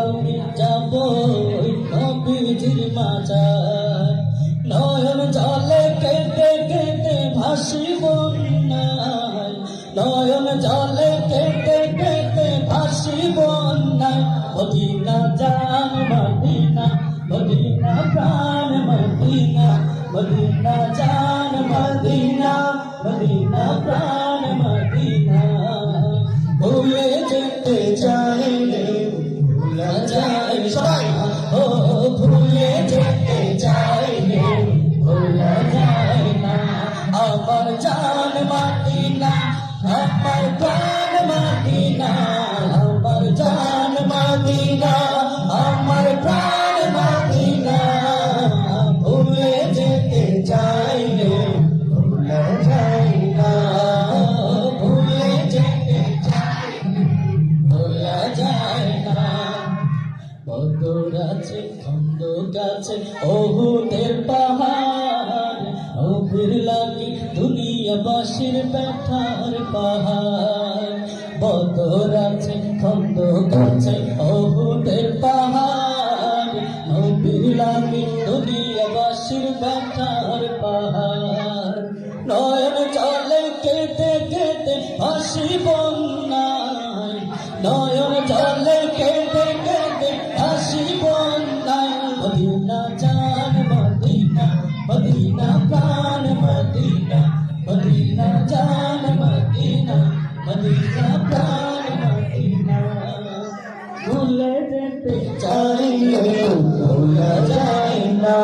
আমি যাব নবীজির মাজার। নয়ন জলে কেটে কেটে ভাসি বন্যায় নয়ন জলে কেটে কেটে ভাসি বন্যায় মদিনা জান মদিনা মদিনা প্রাণ মদিনা। মদিনা জান মদিনা মদিনা প্রাণ মদিনা। ভুলে যেতে চাই রে ভুলা যায় সবাই। ও ভুলে যেতে না। আমার জান মাটিনা আমার প্রাণ আছে খন্দ গাছে ওহুদের পাহাড় নবীর লাগি দুনিয়াবাসীর ব্যথার পাহাড়। বদর আছে খন্দ গাছে ওহুদের পাহাড় নবীর লাগি দুনিয়াবাসীর ব্যথার পাহাড়। নয়ন চলে কেটে কেটে হাসি বন্যায়, নয়ন জলে মদিনা জান মদিনা মদিনা প্রাণ মদিনা মদিনা জান মদিনা মদিনা প্রাণ মদিনা ভুলে যেতে চাই ভুলে যায় না